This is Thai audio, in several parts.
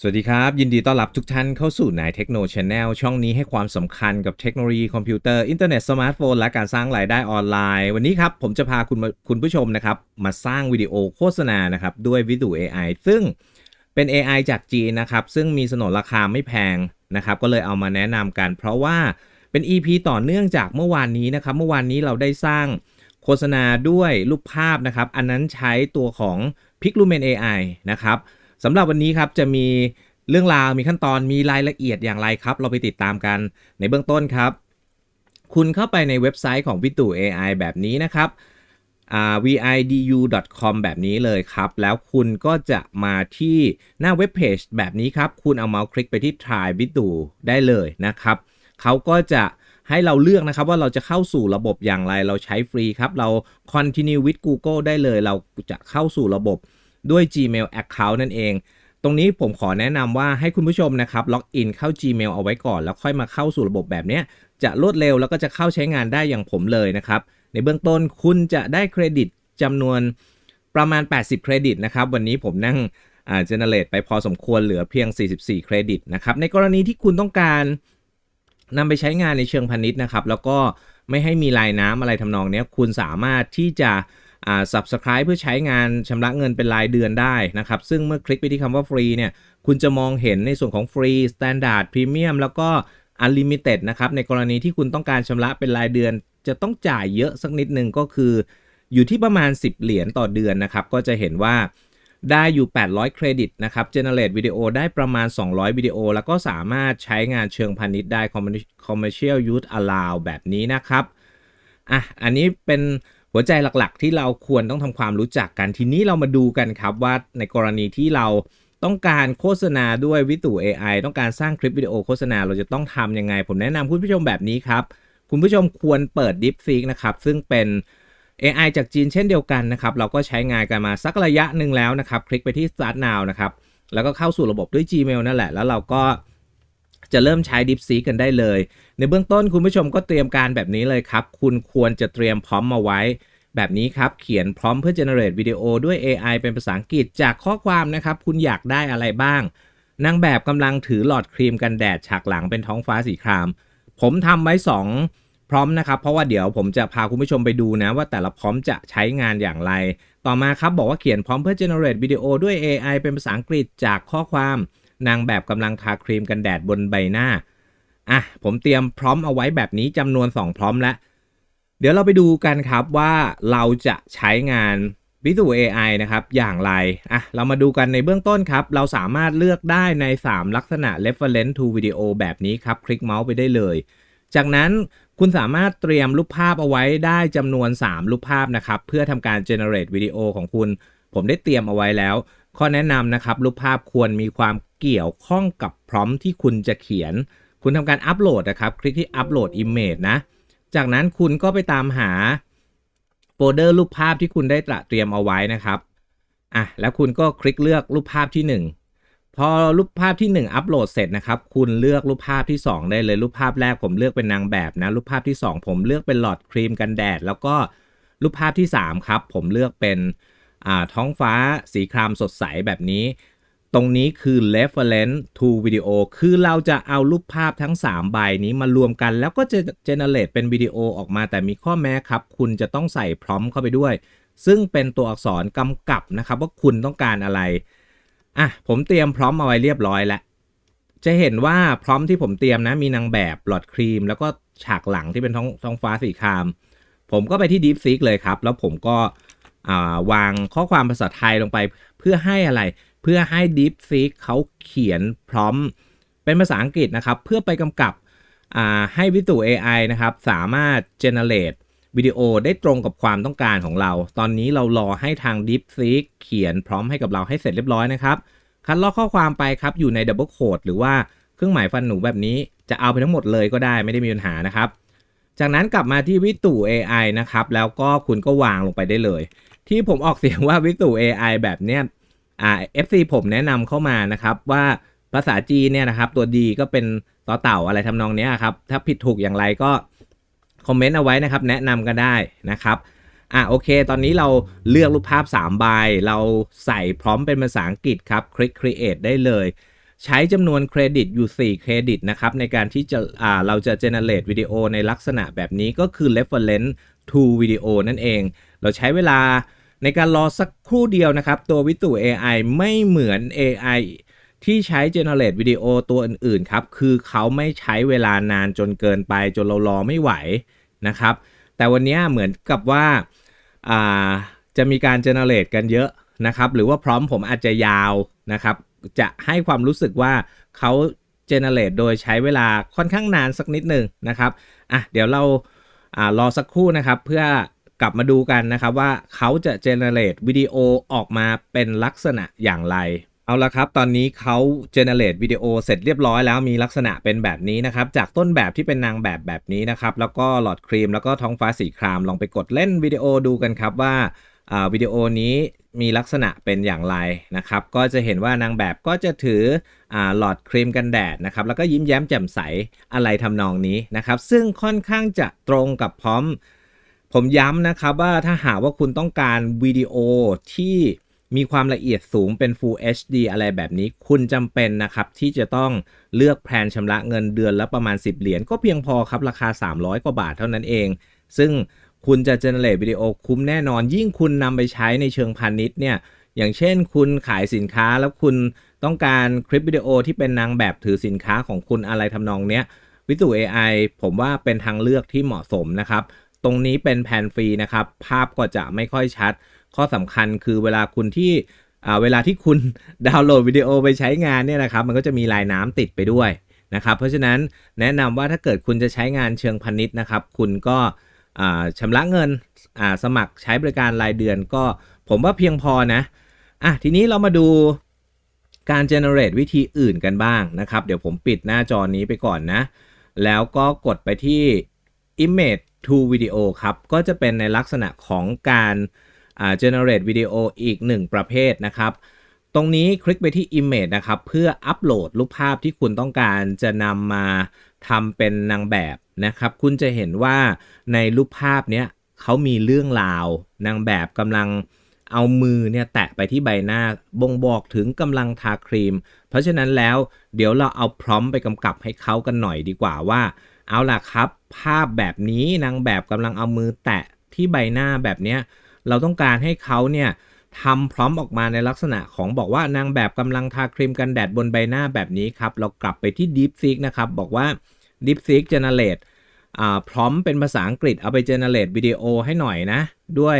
สวัสดีครับ ยินดีต้อนรับทุกท่านเข้าสู่นายเทคโนช n แนลช่องนี้ให้ความสำคัญกับเทคโนโลยีคอมพิวเตอร์อินเทอร์เน็ตสมาร์ทโฟนและการสร้างรายได้ออนไลน์ วันนี้ครับผมจะพาคุณคุณผู้ชมนะครับ มาสร้างวิดีโอโฆษณานะครับด้วยวิดู AI ซึ่งเป็น AI จากจีนนะครับ ซึ่งมีสนนราคาไม่แพงนะครับ ก็เลยเอามาแนะนำกัน เพราะว่าเป็น EP ต่อเนื่องจากเมื่อวานนี้นะครับ เมื่อวานนี้เราได้สร้างโฆษณาด้วยรูปภาพนะครับ อันนั้นใช้ตัวของ Pixlumen AI นะครับ สำหรับวันนี้ครับจะมีเรื่องราวมีขั้นตอนมีรายละเอียดอย่างไรครับ เราไปติดตามกันในเบื้องต้นครับ คุณเข้าไปในเว็บไซต์ของวิตู AI แบบนี้นะครับ vidu.com แบบนี้เลยครับ แล้วคุณก็จะมาที่หน้าเว็บเพจแบบนี้ครับ คุณเอาเมาส์คลิกไปที่ try วิตูได้เลยนะครับเขาก็จะให้เราเลือกนะครับว่าเราจะเข้าสู่ระบบอย่างไรเราใช้ฟรีครับ เรา continue with Google ได้เลย เราจะเข้าสู่ระบบ ด้วย Gmail Account นั่นเอง ตรงนี้ผมขอแนะนำว่าให้คุณผู้ชมนะครับล็อกอินเข้า Gmail เอาไว้ก่อน แล้วค่อยมาเข้าสู่ระบบแบบนี้จะรวดเร็วแล้วก็จะเข้าใช้งานได้อย่างผมเลยนะครับ ในเบื้องต้นคุณจะได้เครดิตจำนวนประมาณ 80 เครดิตนะครับ วันนี้ผมนั่งเจเนเรตไปพอสมควรเหลือเพียง 44 เครดิตนะครับ ในกรณีที่คุณต้องการนำไปใช้งานในเชิงพาณิชย์นะครับ แล้วก็ไม่ให้มีลายน้ำอะไรทำนองนี้คุณสามารถที่จะ subscribe เพื่อใช้งานชำระเงินเป็นรายเดือนได้นะครับ ซึ่งเมื่อคลิกไปที่คำว่าฟรีเนี่ย คุณจะมองเห็นในส่วนของฟรี standard premium แล้วก็ unlimited นะครับ ในกรณีที่คุณต้องการชำระเป็นรายเดือน จะต้องจ่ายเยอะสักนิดนึงก็คือ อยู่ที่ประมาณ 10 เหรียญต่อเดือนนะครับ ก็จะเห็นว่าได้อยู่ 800 เครดิตนะครับ generate วิดีโอได้ประมาณ 200 วิดีโอ แล้วก็สามารถใช้งานเชิงพาณิชย์ได้ commercial use allow แบบนี้นะครับ อะ อันนี้เป็น หัวใจหลักๆ ที่เราควรต้องทำความรู้จักกันทีนี้เรามาดูกันครับว่าในกรณีที่เราต้องการโฆษณาด้วยวิตู AI ต้องการสร้างคลิปวิดีโอโฆษณาเราจะต้องทำยังไง ผมแนะนำคุณผู้ชมแบบนี้ครับ คุณผู้ชมควรเปิด DeepSeek นะครับ ซึ่งเป็น AI จากจีนเช่นเดียวกันนะครับ เราก็ใช้งานกันมาสักระยะหนึ่งแล้วนะครับ คลิกไปที่ Start Now นะครับ แล้วก็เข้าสู่ระบบด้วย Gmail นั่นแหละ แล้วเราก็ จะเริ่มใช้ d e e p s e กันได้เลย ในเบื้องต้นคุณผู้ชมก็เตรียมการแบบนี้เลยครับ คุณควรจะเตรียมพร้อมมาไว้ แบบนี้ครับ เขียนพร้อมเพื่อ generate วิดีโอด้วย AI เป็นภาษาอังกฤษจากข้อความนะครับ คุณอยากได้อะไรบ้าง นางแบบกำลังถือหลอดครีมกันแดดฉากหลังเป็นท้องฟ้าสีคราม ผมทำไว้ 2 พร้อมนะครับ เพราะว่าเดี๋ยวผมจะพาคุณผู้ชมไปดูนะว่าแต่ละพร้อมจะใช้งานอย่างไร ต่อมาครับบอกว่าเขียนพร้อมเพื่อ generate วิดีโอด้วย AI เป็นภาษาอังกฤษจากข้อความ นางแบบกำลังทาครีมกันแดดบนใบหน้า อะ ผมเตรียมพร้อมเอาไว้แบบนี้จำนวน 2 พร้อมแล้ว เดี๋ยวเราไปดูกันครับว่าเราจะใช้งานวิดู AI นะครับอย่างไร อะ เรามาดูกันในเบื้องต้นครับ เราสามารถเลือกได้ใน 3 ลักษณะ reference to video แบบนี้ครับ คลิกเมาส์ไปได้เลย จากนั้นคุณสามารถเตรียมรูปภาพเอาไว้ได้จำนวน 3 รูปภาพนะครับ เพื่อทำการ generate วิดีโอของคุณ ผมได้เตรียมเอาไว้แล้ว ข้อแนะนำนะครับ รูปภาพควรมีความ เกี่ยวข้องกับพร้อมที่คุณจะเขียน คุณทำการอัปโหลดนะครับ คลิกที่อัปโหลด image นะ จากนั้นคุณก็ไปตามหาโฟลเดอร์รูปภาพที่คุณได้ตระเตรียมเอาไว้นะครับอะแล้วคุณก็คลิกเลือกรูปภาพที่ 1 พอรูปภาพที่ 1 อัปโหลดเสร็จนะครับ คุณเลือกรูปภาพที่ 2 ได้เลยรูปภาพแรกผมเลือกเป็นนางแบบนะ รูปภาพที่ 2 ผมเลือกเป็นหลอดครีมกันแดด แล้วก็รูปภาพที่ 3 ครับ ผมเลือกเป็นท้องฟ้าสีครามสดใสแบบนี้ ตรงนี้คือ reference to video คือเราจะเอารูปภาพทั้ง 3 ใบนี้มารวมกัน แล้วก็จะ generate เป็นวิดีโอออกมาแต่มีข้อแม้ครับ คุณจะต้องใส่พร้อมเข้าไปด้วย ซึ่งเป็นตัวอักษรกำกับนะครับ ว่าคุณต้องการอะไร อะ ผมเตรียมพร้อมมาไว้เรียบร้อยแล้ว จะเห็นว่าพร้อมที่ผมเตรียมนะมีนางแบบหลอดครีม แล้วก็ฉากหลังที่เป็นท้องท้องฟ้าสีคราม ผมก็ไปที่ DeepSeek เลยครับ แล้วผมก็อ่าวางข้อความภาษาไทยลงไปเพื่อให้อะไร เพื่อให้ DeepSeek เขาเขียนพร้อมเป็นภาษาอังกฤษนะครับ เพื่อไปกำกับให้วิตู AI นะครับ สามารถ generate วิดีโอได้ตรงกับความต้องการของเรา ตอนนี้เรารอให้ทาง DeepSeek เขียนพร้อมให้กับเราให้เสร็จเรียบร้อยนะครับ คัดลอกข้อความไปครับ อยู่ใน Double Code หรือว่าเครื่องหมายฟันหนูแบบนี้ จะเอาไปทั้งหมดเลยก็ได้ไม่ได้มีปัญหานะครับ จากนั้นกลับมาที่วิตู AI นะครับ แล้วก็คุณก็วางลงไปได้เลย ที่ผมออกเสียงว่าวิตู AI แบบเนี้ย อ่า FC ผมแนะนำเข้ามานะครับว่าภาษาจีนเนี่ยนะครับ ตัวดีก็เป็นต่อเต่าอะไรทำนองเนี้ยครับ ถ้าผิดถูกอย่างไรก็คอมเมนต์เอาไว้นะครับ แนะนำก็ได้นะครับอะโอเค ตอนนี้เราเลือกรูปภาพ3ใบเราใส่พร้อมเป็นภาษาอังกฤษครับ คลิก create ได้เลย ใช้จำนวนเครดิตอยู่ 4 เครดิตนะครับ ในการที่จะอ่าเราจะ generate วิดีโอในลักษณะแบบนี้ก็คือ reference to video นั่นเอง เราใช้เวลา ในการรอสักครู่เดียวนะครับ ตัววิตู AI ไม่เหมือน AI ที่ใช้ generate วิดีโอตัวอื่นๆ ครับ คือเขาไม่ใช้เวลานานจนเกินไปจนเรารอไม่ไหวนะครับ แต่วันนี้เหมือนกับว่าาจะมีการ generate กันเยอะนะครับ หรือว่าพร้อมผมอาจจะยาวนะครับ จะให้ความรู้สึกว่าเขา generate โดยใช้เวลาค่อนข้างนานสักนิดหนึ่งนะครับ อะ เดี๋ยวเราอารอสักครู่นะครับเพื่อ กลับมาดูกันนะครับว่าเขาจะ generate วิดีโอออกมาเป็นลักษณะอย่างไร เอาละครับ ตอนนี้เขา generate วิดีโอเสร็จเรียบร้อยแล้วมีลักษณะเป็นแบบนี้นะครับ จากต้นแบบที่เป็นนางแบบแบบนี้นะครับ แล้วก็หลอดครีมแล้วก็ท้องฟ้าสีครามลองไปกดเล่นวิดีโอดูกันครับว่าวิดีโอนี้มีลักษณะเป็นอย่างไรนะครับ ก็จะเห็นว่านางแบบก็จะถืออหลอดครีมกันแดดนะครับ แล้วก็ยิ้มแย้มแจ่มใสอะไรทำนองนี้นะครับ ซึ่งค่อนข้างจะตรงกับพร้อม ผมย้ำนะครับว่าถ้าหากว่าคุณต้องการวิดีโอที่มีความละเอียดสูงเป็น Full HD อะไรแบบนี้ คุณจำเป็นนะครับ ที่จะต้องเลือกแพลนชำระเงินเดือนละประมาณ 10 เหรียญก็เพียงพอครับ ราคา 300 กว่าบาทเท่านั้นเอง ซึ่งคุณจะเจเนเรตวิดีโอคุ้มแน่นอน ยิ่งคุณนำไปใช้ในเชิงพาณิชย์เนี่ย อย่างเช่นคุณขายสินค้าแล้วคุณต้องการคลิปวิดีโอที่เป็นนางแบบถือสินค้าของคุณอะไรทำนองเนี้ยวิตู AI ผมว่าเป็นทางเลือกที่เหมาะสมนะครับ ตรงนี้เป็นแผ่นฟรีนะครับ ภาพก็จะไม่ค่อยชัด ข้อสำคัญคือเวลาคุณที่เวลาที่คุณดาวน์โหลดวิดีโอไปใช้งานเนี่ยนะครับ มันก็จะมีลายน้ำติดไปด้วยนะครับ เพราะฉะนั้นแนะนำว่าถ้าเกิดคุณจะใช้งานเชิงพาณิชย์นะครับ คุณก็ชำระเงินสมัครใช้บริการรายเดือนก็ผมว่าเพียงพอนะอะทีนี้เรามาดูการ generate วิธีอื่นกันบ้างนะครับ เดี๋ยวผมปิดหน้าจอนี้ไปก่อนนะ แล้วก็กดไปที่ image to video ครับ ก็จะเป็นในลักษณะของการอ่า generate วิดีโออีกหนึ่งประเภทนะครับ ตรงนี้คลิกไปที่ image นะครับ เพื่ออัปโหลดรูปภาพที่คุณต้องการจะนำมาทำเป็นนางแบบนะครับ คุณจะเห็นว่าในรูปภาพเนี้ยเขามีเรื่องราวนางแบบกำลัง เอามือเนี่ยแตะไปที่ใบหน้าบ่งบอกถึงกำลังทาครีม เพราะฉะนั้นแล้วเดี๋ยวเราเอาพร้อมไปกำกับให้เขากันหน่อยดีกว่าว่า เอาล่ะครับ ภาพแบบนี้นางแบบกำลังเอามือแตะที่ใบหน้าแบบเนี้ยเราต้องการให้เขาเนี่ยทำพร้อมออกมาในลักษณะของบอกว่านางแบบกำลังทาครีมกันแดดบนใบหน้าแบบนี้ครับ เรากลับไปที่ DeepSeek นะครับ บอกว่า DeepSeek Generate อ่าพร้อมเป็นภาษาอังกฤษเอาไป generate วิดีโอให้หน่อยนะ ด้วย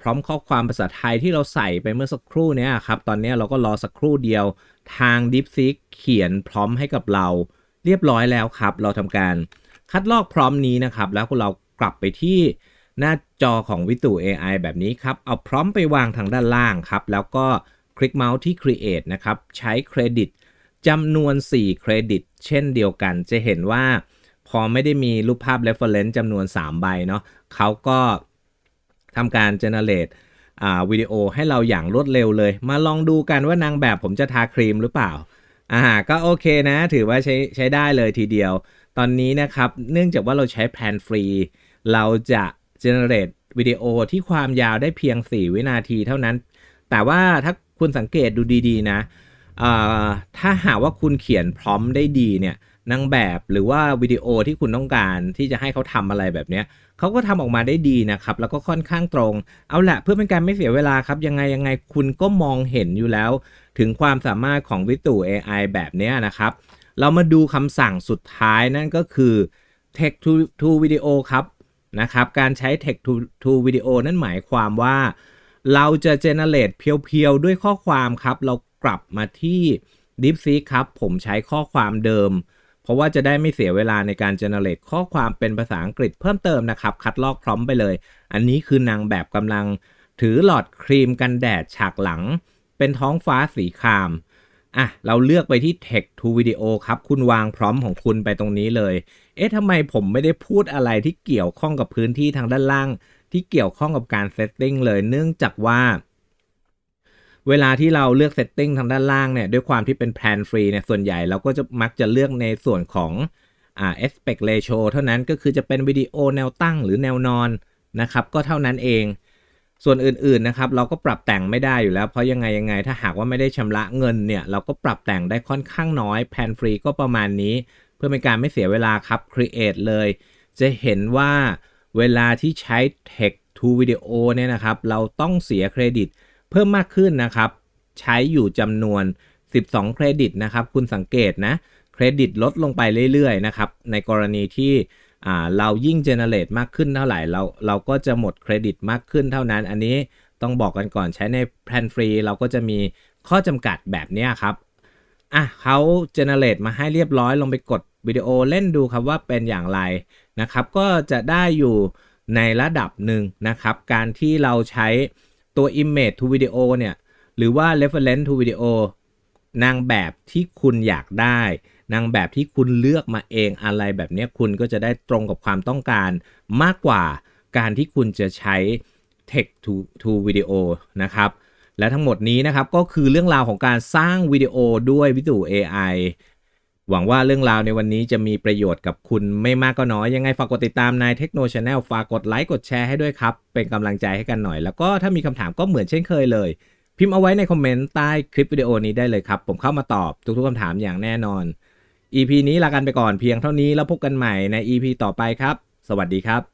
พร้อมข้อความภาษาไทยที่เราใส่ไปเมื่อสักครู่นี้ครับ ตอนนี้เราก็รอสักครู่เดียวทาง DeepSeek เขียนพร้อมให้กับเราเรียบร้อยแล้วครับ เราทำการคัดลอกพร้อมนี้นะครับ แล้วเรากลับไปที่หน้าจอของวิตู AI แบบนี้ครับ เอาพร้อมไปวางทางด้านล่างครับ แล้วก็คลิกเมาส์ที่ Create นะครับ ใช้เครดิตจำนวน 4 เครดิต เช่นเดียวกัน จะเห็นว่าพอไม่ได้มีรูปภาพ reference จำนวน 3 ใบเนาะเขาก็ ทำการ generate วิดีโอให้เราอย่างรวดเร็วเลย มาลองดูกันว่านางแบบผมจะทาครีมหรือเปล่าอ่าก็โอเคนะ ถือว่าใช้ใช้ได้เลยทีเดียว ตอนนี้นะครับ เนื่องจากว่าเราใช้แพลนฟรี เราจะ generate วิดีโอที่ความยาวได้เพียง 4 วินาทีเท่านั้น แต่ว่าถ้าคุณสังเกตดูดีๆนะถ้าหากว่าคุณเขียนพร้อมได้ดีเนี่ย นางแบบหรือว่าวิดีโอที่คุณต้องการที่จะให้เขาทำอะไรแบบเนี้ยเขาก็ทำออกมาได้ดีนะครับ แล้วก็ค่อนข้างตรง เอาละเพื่อเป็นการไม่เสียเวลาครับ ยังไงยังไงคุณก็มองเห็นอยู่แล้ว ถึงความสามารถของวิตู AI แบบเนี้ยนะครับ เรามาดูคำสั่งสุดท้ายนั่นก็คือ text to to video ครับนะครับการใช้ text to to video นั่นหมายความว่า เราจะ generate เพียวๆ ด้วยข้อความครับ เรากลับมาที่ DeepSeek ครับ ผมใช้ข้อความเดิม เพราะว่าจะได้ไม่เสียเวลาในการ generate ข้อความเป็นภาษาอังกฤษเพิ่มเติมนะครับ คัดลอกพร้อมไปเลย อันนี้คือนางแบบกำลังถือหลอดครีมกันแดดฉากหลัง เป็นท้องฟ้าสีครามอะเราเลือกไปที่ Text to Video ครับ คุณวางพร้อมของคุณไปตรงนี้เลย เอ๊ะทำไมผมไม่ได้พูดอะไรที่เกี่ยวข้องกับพื้นที่ทางด้านล่าง ที่เกี่ยวข้องกับการเซตติ้งเลย เนื่องจากว่า เวลาที่เราเลือกเซตติ้งทางด้านล่างเนี่ยด้วยความที่เป็นแพลนฟรีเนี่ยส่วนใหญ่เราก็จะมักจะเลือกในส่วนของอ่า aspect ratio เท่านั้นก็คือจะเป็นวิดีโอแนวตั้งหรือแนวนอนนะครับก็เท่านั้นเอง ส่วนอื่นๆนะครับเราก็ปรับแต่งไม่ได้อยู่แล้ว เพราะยังไงยังไงถ้าหากว่าไม่ได้ชำระเงินเนี่ยเราก็ปรับแต่งได้ค่อนข้างน้อยแพนฟรีก็ประมาณนี้ เพื่อเป็นการไม่เสียเวลาครับ Create เลย จะเห็นว่าเวลาที่ใช้ Text to Video เนี่ยนะครับเราต้องเสียเครดิต เพิ่มมากขึ้นนะครับ ใช้อยู่จำนวน 12 เครดิตนะครับ คุณสังเกตนะ เครดิตลดลงไปเรื่อยๆนะครับ ในกรณีที่เรายิ่งเจเนเรตมากขึ้นเท่าไหร่เราเราก็จะหมดเครดิตมากขึ้นเท่านั้น อันนี้ต้องบอกกันก่อนใช้ในแพลนฟรีเราก็จะมีข้อจำกัดแบบนี้ครับอะเขาเจเนเรตมาให้เรียบร้อยลงไปกดวิดีโอเล่นดูครับว่าเป็นอย่างไรนะครับ ก็จะได้อยู่ในระดับหนึ่งนะครับ การที่เราใช้ ตัว image to video เนี่ยหรือว่า reference to video นางแบบที่คุณอยากได้ นางแบบที่คุณเลือกมาเองอะไรแบบนี้คุณก็จะได้ตรงกับความต้องการมากกว่าการที่คุณจะใช้ text to to video นะครับและทั้งหมดนี้นะครับก็คือเรื่องราวของการสร้างวิดีโอด้วยวิดีโอ AI หวังว่าเรื่องราวในวันนี้จะมีประโยชน์กับคุณไม่มากก็น้อย ยังไงฝากกดติดตามนายเทคโนชาแนลฝากกดไลค์กดแชร์ให้ด้วยครับ เป็นกำลังใจให้กันหน่อย แล้วก็ถ้ามีคำถามก็เหมือนเช่นเคยเลย พิมพ์เอาไว้ในคอมเมนต์ใต้คลิปวิดีโอนี้ได้เลยครับ ผมเข้ามาตอบทุกๆคำถามอย่างแน่นอน EP นี้ลากันไปก่อนเพียงเท่านี้แล้วพบกันใหม่ใน EP ต่อไปครับ สวัสดีครับ